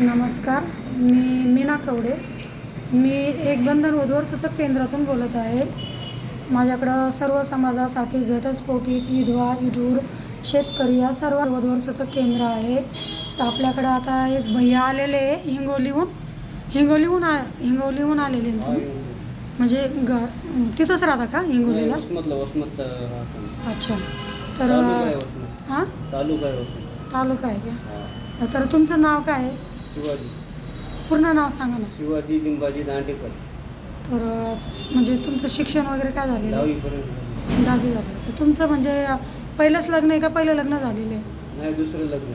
नमस्कार. मी मीना कवडे. मी एक बंधन वधूवर सूचक केंद्रातून बोलत आहे. माझ्याकडं सर्व समाजासाठी घटस्फोटीत विधवा विधूर शेतकरी या सर्व वधूवर सूचक केंद्र आहे. तर आपल्याकडं आता एक भैया आलेले आहे हिंगोलीहून. हिंगोलीहून आ हिंगोलीहून आलेले आहे तुम्ही. म्हणजे ग तिथंच राहता का हिंगोलीला? अच्छा. तर हां चालू काय वसमत. तालुका आहे. का? तर तुमचं नाव काय आहे? शिवाजी. पूर्ण नाव सांगा ना. शिवाजी लिंबाजी दांडेकर. तर म्हणजे तुमचं शिक्षण वगैरे काय झालेलं? आहे? दहावीपर्यंत दहावी झालं. तर तुमचं म्हणजे पहिलंच लग्न आहे का? पहिलं लग्न झालेलं आहे? नाही दुसरं लग्न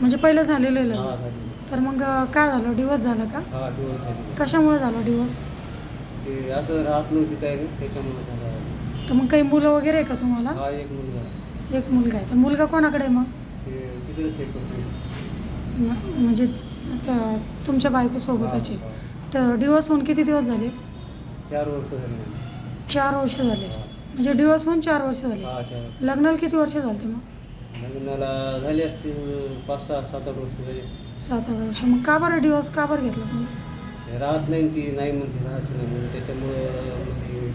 म्हणजे पहिलं झालेलं आहे हा लग्न झाली तर मग काय झालं? डिवोर्स झालं का? हा दिवस झाली. कशामुळे झालं डिवोर्स ते असं राहत नव्हती काय त्याच्यामुळे झालं. तर मग काही मुलं वगैरे आहे का तुम्हाला? हा एक मुलगा एक मुलगा आहे. तर मुलगा कोणाकडे आहे मग? ते तिकडेच आहे. करतो म- म्हणजे आता तुमच्या बायकोसोबतच. तर डिवोर्स होऊन किती दिवस झाले? चार वर्ष झाली. चार वर्ष झाले. म्हणजे डिवोर्स होऊन चार वर्ष झाले. चार लग्नाला किती वर्ष झाले मग? लग्नाला झाले असतील पाच सहा सात आठ वर्ष झाले. सात आठ वर्ष. मग का बरं डिवोर्स का बरं घेतला तुम्ही? ते राहत नाही ती नाही म्हणते राहायची नाही म्हणून त्याच्यामुळे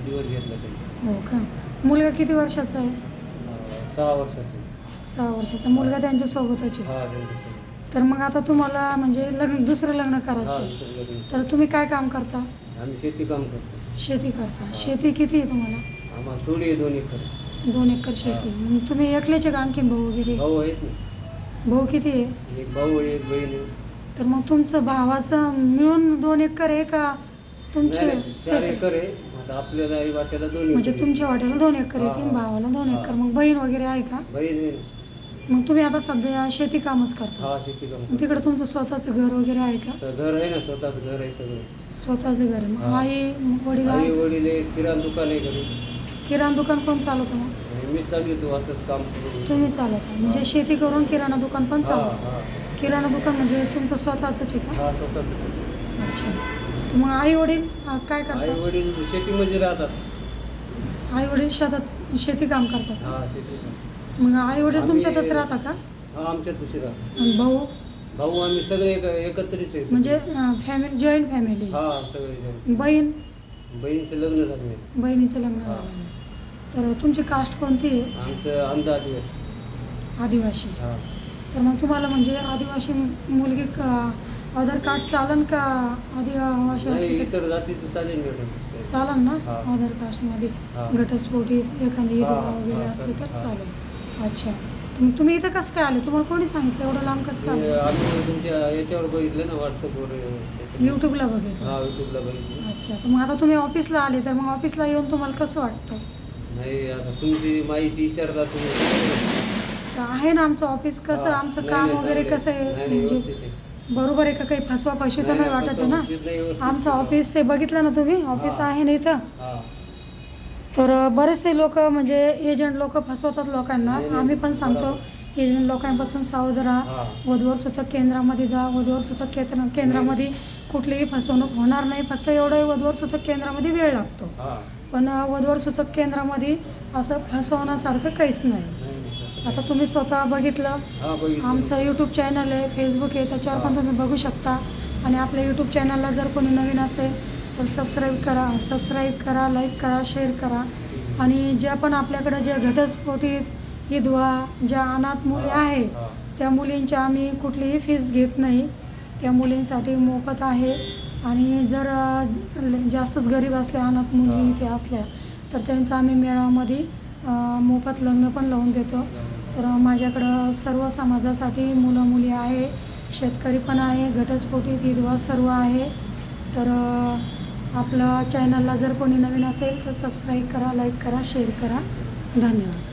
दिवस घेतला त्यांनी. हो का? मुलगा किती वर्षाचा आहे? सहा वर्षाचं सहा वर्षाचा. मुलगा त्यांच्यासोबतच आहे. हा त्यांच्यासोबत. तर मग आता तुम्हाला म्हणजे लग्न दुसरं लग्न करायचं आहे. तर तुम्ही काय काम करता? आम्ही शेती काम करतो. शेती करता. शेती किती आहे तुम्हाला? आम्हाला थोडी आहे दोन एकर. दोन एकर शेती. मग तुम्ही एकलेचे का आणखीन भाऊ वगैरे? भाऊ आहेत ना. भाऊ किती आहे? एक भाऊ आहे एक बहीण आहे. तर मग तुमचं भावाचं मिळून दोन एकर आहे का तुमचे नाही, नाही, चार separate? एकर आहे. आता आपल्याला आई वाट्याला दोन एकर म्हणजे आहे. तुमच्या वाट्याला दोन एकर हा, येतील हा. भावाला दोन हा. एकर. मग बहीण वगैरे आहे का? बहीण आहे. ना. मग तुम्ही आता सध्या शेती कामच करता. हा शेती काम मग करतो. तिकडे तुमचं स्वतःचं घर वगैरे आहे का? स- घर आहे ना स्वतःच घर आहे सगळं. स्वतःचं घर आहे. मग हा. आई वडील आई आहे वडील आहे किराणा दुकान आहे घरी. किराणा दुकान कोण चालवतं मग? आणि मी चालू असं काम करून तुम्ही चालवता. म्हणजे शेती करून किराणा दुकान पण हा चालवता. हा. किराणा दुकान म्हणजे तुमचं स्वतःच आहे का? हा स्वतःच अच्छा. तर मग आई वडील काय आई करतात वडील शेतीमध्ये राहतात. आई वडील शेतात शेती काम करतात. हा शेती. मग आई वडील तुमच्यातच राहतात का? हा राहतात. आणि भाऊ? भाऊ आम्ही सगळे एक एकत्रित आहे म्हणजे फॅमिली जॉईंट फॅमिली हा सगळे जण. बहीण? बहीणचं लग्न झालं नाही. बहिणीचं लग्न हा. झालं. तर तुमची कास्ट कोणती आहे? आमचं अंधा दिवस आदिवासी. हा. तर मग तुम्हाला म्हणजे आदिवासी मुलगी का आधार कार्ड चालन का आदिवासी नाही असली तर? इतर जातीचं चालेल मॅडम चालन ना? हा. आधार कास्टमध्ये हा. घटस्फोटी एखादी हा, वगैरे असली तर. चालेल. अच्छा. तुम्ही इथं कसं काय आले? तुम्हाला कोणी सांगितलं? एवढं लांब कसं काय ते आले? आम्ही तुमच्या याच्यावर बघितलं ना व्हॉट्सअपवर यूट्यूबला बघितलं. हा युट्यूबला बघितलं. अच्छा. तर मग आता तुम्ही ऑफिसला आले तर मग ऑफिसला येऊन तुम्हाला कसं वाटतं? नाही आता तुमची माहिती विचारता तुम्ही. तर आहे ना आमचं ऑफिस कसं? हा. आमचं नाही, काम नाही, वगैरे चांगलं कसं आहे? नाही, म्हणजे व्यवस्थित आहे. बरोबर आहे का? काही फसवा फसवी तर नाही वाटत आहे ना? व्यवस्थित आमचं आहे. ऑफिस ते बघितलं ना तुम्ही? ऑफिस हा. आहे ना इथं? हा. तर बरेचसे लोक म्हणजे एजंट लोक फसवतात लोकांना. आम्ही पण सांगतो. एजंट लोकांपासून सावध राहा. वधूवर सूचक केंद्रामध्ये जा. वधूवर सूचक केंद्र केंद्रामध्ये कुठलीही फसवणूक होणार नाही. फक्त एवढं वधूवर सूचक केंद्रामध्ये वेळ लागतो. पण वधूवर सूचक केंद्रामध्ये असं फसवण्यासारखं काहीच नाही. आता तुम्ही स्वतः बघितलं. आमचं यूट्यूब चॅनल आहे फेसबुक आहे त्याच्यावर पण. तुम्ही बघू शकता. आणि आपल्या यूट्यूब चॅनलला जर कोणी नवीन असेल तर सबस्क्राईब करा सबस्क्राईब करा लाईक करा शेअर करा. आणि ज्या पण आपल्याकडे ज्या घटस्फोटीत विधवा ज्या अनाथ मुली आहे. त्या मुलींची आम्ही कुठलीही फीस घेत नाही. त्या मुलींसाठी मोफत आहे. आणि जर जास्तच गरीब असल्या अनाथ मुली. इथे असल्या तर त्यांचं आम्ही मेळाव्यामध्ये अ, मोफत लग्न पण लावून देतो. तर माझ्याकडं सर्व समाजासाठी मुलं मुली आहे शेतकरी पण आहे घटस्फोटीत विधवा सर्व आहे. तर आपलं चॅनलला जर कोणी नवीन असेल तर सबस्क्राईब करा लाईक करा शेअर करा. धन्यवाद.